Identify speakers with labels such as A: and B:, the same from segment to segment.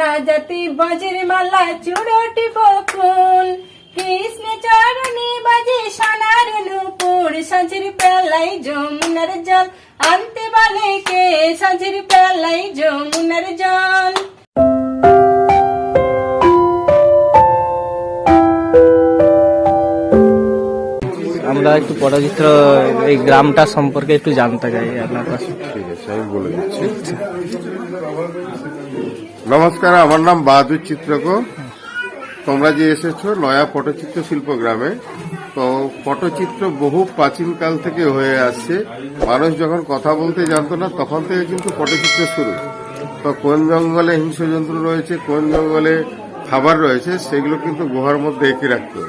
A: না জাতি বজের মালা চুড়টি বকুল। কৃষ্ণ চরণে বাজে সোনার নুপুর। সাঁঝের পেলাই যমুনার জল। আনতে বলে কে? সাঁঝের পেলাই যমুনার জল।
B: আমরা একটু পটচিত্র এই গ্রামটা সম্পর্কে একটু জানতে চাই আপনার কাছে।
C: ঠিক আছে আমি বলে দিচ্ছি। নমস্কার, আমার নাম বাহাদুর চিত্রকর। তোমরা যে এসেছ নয়া পটচিত্র শিল্প গ্রামে তো পটচিত্র বহু প্রাচীনকাল থেকে হয়ে আসছে। মানুষ যখন কথা বলতে জানতো না, তখন থেকে কিন্তু পটচিত্র শুরু। তো কোন জঙ্গলে হিংস্র জন্তু রয়েছে, কোন জঙ্গলে খাবার রয়েছে, সেগুলো কিন্তু গুহার মধ্যে এঁকে রাখতো।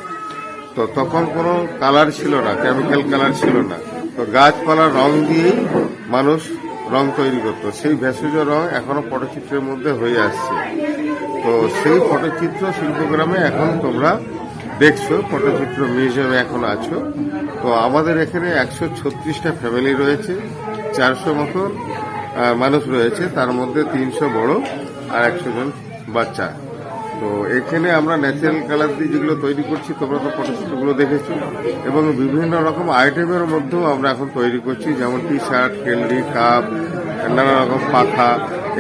C: তো তখন কোনো কালার ছিল না, কেমিক্যাল কালার ছিল না। তো গাছপালা রং দিয়েই মানুষ রং তৈরি করতো। সেই ভেষজ রং এখনও পটচিত্রের মধ্যে হয়ে আসছে। তো সেই পটচিত্র শিল্পগ্রামে এখন তোমরা দেখছ, পটচিত্র মিউজিয়ামে এখন আছো। তো আমাদের এখানে একশো ছত্রিশটা ফ্যামিলি রয়েছে, চারশো মতো মানুষ রয়েছে। তার মধ্যে তিনশো বড় আর একশো জন বাচ্চা। তো এখানে আমরা ন্যাচারাল কালার দিয়ে যেগুলো তৈরি করছি তোমরা তো ফটোশুটগুলো দেখেছ। এবং বিভিন্ন রকম আইটেমের মধ্যেও আমরা এখন তৈরি করছি যেমন টি শার্ট কেন্ডি কাপ নানা রকম পাখা।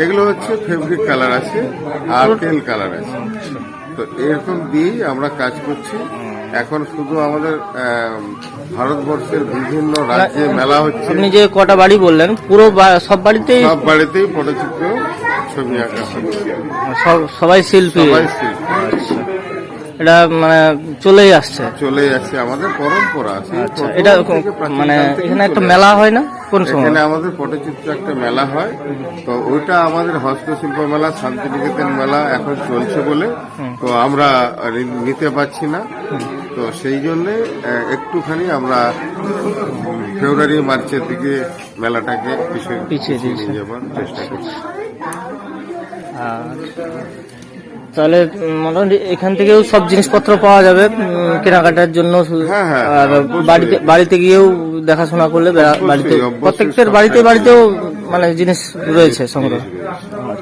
C: এগুলো হচ্ছে ফেব্রিক কালার আছে আর তেল কালার আছে। তো এরকম দিয়েই আমরা কাজ করছি। এখন শুধু আমাদের ভারতবর্ষের বিভিন্ন রাজ্যে মেলা হচ্ছে।
B: আপনি যে কটা বাড়ি বললেন পুরো সব বাড়িতেই
C: সব বাড়িতেই পটচিত্র ছবি আঁকা হচ্ছে
B: সব- সবাই শিল্পী।
C: সবাই শিল্পী।
B: এটা মানে চলেই আসছে।
C: চলে যাচ্ছে আমাদের পরম্পরা সেই
B: আচ্ছা এটা মানে এখানে একটা মেলা হয় না? কোন
C: আসছে।
B: সময়?
C: এখানে আমাদের পটচিত্র একটা মেলা হয়। তো ওইটা আমাদের হস্তশিল্প মেলা শান্তিনিকেতন মেলা এখন চলছে বলে। তো আমরা নিতে পারছি না। তো সেই জন্য একটুখানি আমরা ফেব্রুয়ারি মার্চের দিকে মেলাটাকে পিছিয়ে। নিয়ে যাবার চেষ্টা করছি।
B: তাহলে মোটামুটি এখান থেকেও সব জিনিসপত্র পাওয়া যাবে কেনাকাটার জন্য।
C: হ্যাঁ, হ্যাঁ,
B: আর বাড়িতে বাড়িতে গিয়েও দেখাশোনা করলে বাড়িতে
C: অবশ্যই,
B: প্রত্যেকটার বাড়িতে বাড়িতেও মানে জিনিস রয়েছে সংগ্রহ।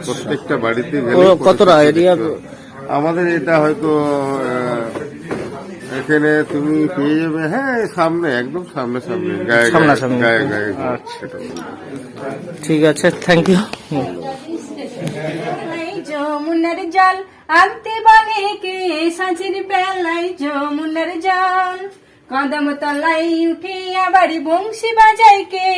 C: প্রত্যেকটা বাড়িতে
B: কতটা? এরিয়া
C: আমাদের এটা হয়তো এখানে তুমি পেয়ে যাবে। হ্যাঁ সামনে একদম সামনে সামনে। গায়ে গায়ে
B: আচ্ছা। ঠিক আছে থ্যাংক ইউ
A: যমুনার জল আনতে বলে কে? সাঁঝের বেলায় যমুনার জল। কদম তলায় উঠে আবার বংশী বাজায় কে?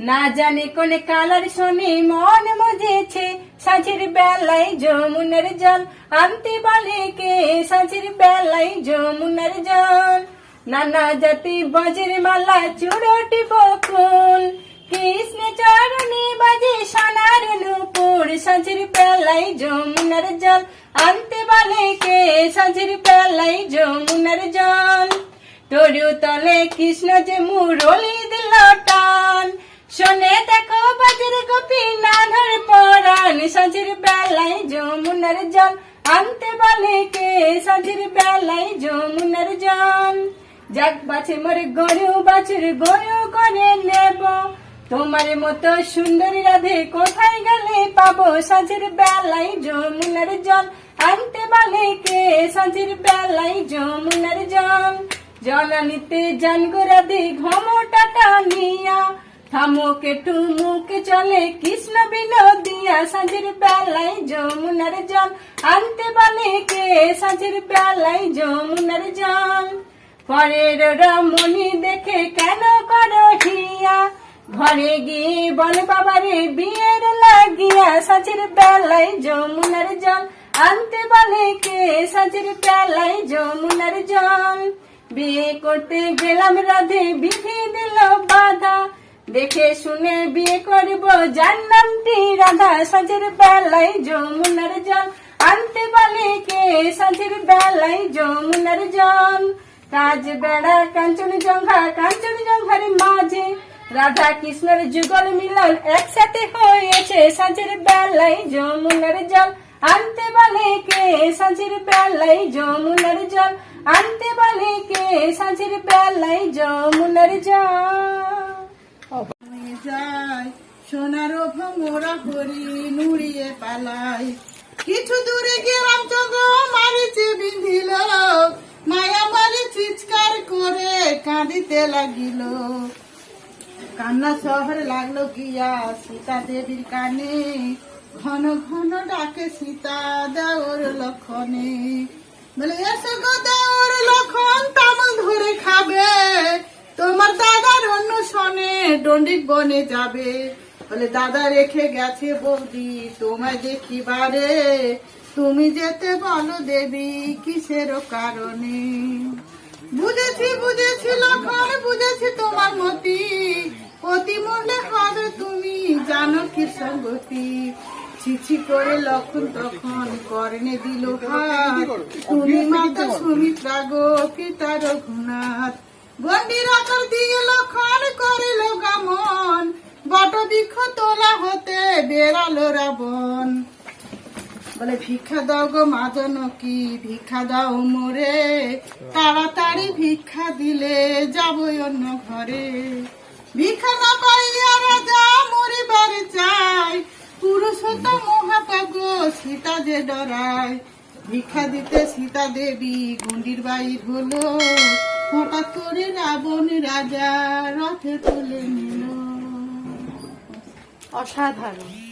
A: না জানে কোন কালার শোনে মন মজেছে। সাঁঝের বেলায় যমুনার জল আনতে বলে কে? সাঁঝের বেলায় যমুনার জল। নানা জাতি বজের মালা চুড়টি বকুল। কৃষ্ণ চরণে বাজে সোনার নুপুর, সাঁঝের পেলাই যমুনার জল। আনতে বলে কে? সাঁঝের পেলাই যমুনার জল। তরু তলে কৃষ্ণ যে মুরলি দিল টান। শোনে দেখো বাজের গোপী নাধর পরাণ, সাঁঝের বেলায় যমুনার জল। আনতে বলে কে? সাঁঝের বেলায় যমুনার জল। যাক বাছে মোরে গরু, বাছুর গরু করে নেব। তোমার মতো সুন্দরী রাধে কোথায় গেলে পাবো? সাঁঝের বেলায় যমুনার জল আনতে বলে কে? সাঁঝের বেলায় যমুনার জল জল আনিতে জান গো রাধে ঘমটাটা নিয়া থামুকে টুমুকে চলে, কৃষ্ণ বিনোদিয়া। সাঁঝের বেলায় যমুনার জল আনতে বলে কে? সাঁঝের বেলায় যমুনার জল। পরের রমণী দেখে কেন করো হিয়া? ঘরে গিয়ে বল বাবারে, বিয়ের লাগিয়া সাঁচের বেলায় যমুনার জল। আনতে বলে কে সাঁচের বেলায় যমুনার জল? বিয়ে করতে গেলাম রাধে, বিধি দিল বাধা। দেখে শুনে বিয়ে করব, যার নামটি রাধা। সাঁচের বেলায় যমুনার জল। আনতে বলে কে সাঁচের বেলায় যমুনার জল? কাজ বেড়া কাঞ্চন জঙ্ঘা কাঞ্চন জঙ্ঘার মাঝে রাধা কৃষ্ণের যুগল মিলন একসাথে হয়েছে। সাঁঝের বেলায় যমুনার জল আনতে বলে কে? সাঁঝের বেলায় যমুনার জল আনতে বলে কে? সাঁঝের বেলায় যমুনার জল।
D: যায়, সোনার ভোমরা করি নুড়িয়ে পালাই কিছু দূরে গিয়ে রামচন্দ্র মারিচে বিঁধিল মায়া মারি চিৎকার করে কাঁদিতে লাগিল। কান্না শহরে লাগল গিয়া সীতা দেবীর কানে ঘন ঘন ডাকে, সীতা দেওর লক্ষণে। বলে, এসো গো দেওর লক্ষণ তামল ধরে খাবে। তোমার দাদার অন্য শনে দণ্ডিক বনে যাবে। বলে, দাদা রেখে গেছে বৌদি, তোমায় দেখিবারে। তুমি যেতে বলো দেবী, কিসের কারণে? বুঝেছি বুঝেছি লক্ষণ, বুঝেছি তোমার মতি। অতি মূল্যে হবে তুমি, জানো কি সঙ্গতি। ছিছি করে লক্ষণ তখন করনে দিল হাত। তুমি মাতা সুমিত্রা গো পিতা রঘুনাথ গন্ডির আকার দিয়ে লক্ষণ করিল গামন। বট বৃক্ষ তোলা হতে বেড়ালো রাবণ। বলে, ভিক্ষা দাও গো মাজন কি ভিক্ষা দাও মোরে। তাড়াতাড়ি ভিক্ষা দিলে যাব অন্য ঘরে। ভিক্ষা পাইয়া রাজা মরিবারে চাই। পুরুষোত্তম মহাপাগ সীতা যে ডরায়। ভিক্ষা দিতে সীতা দেবী, গুন্ডির বাইর হলো। হঠাৎ করে রাবণ রাজা রথে তুলে নিল।
A: অসাধারণ।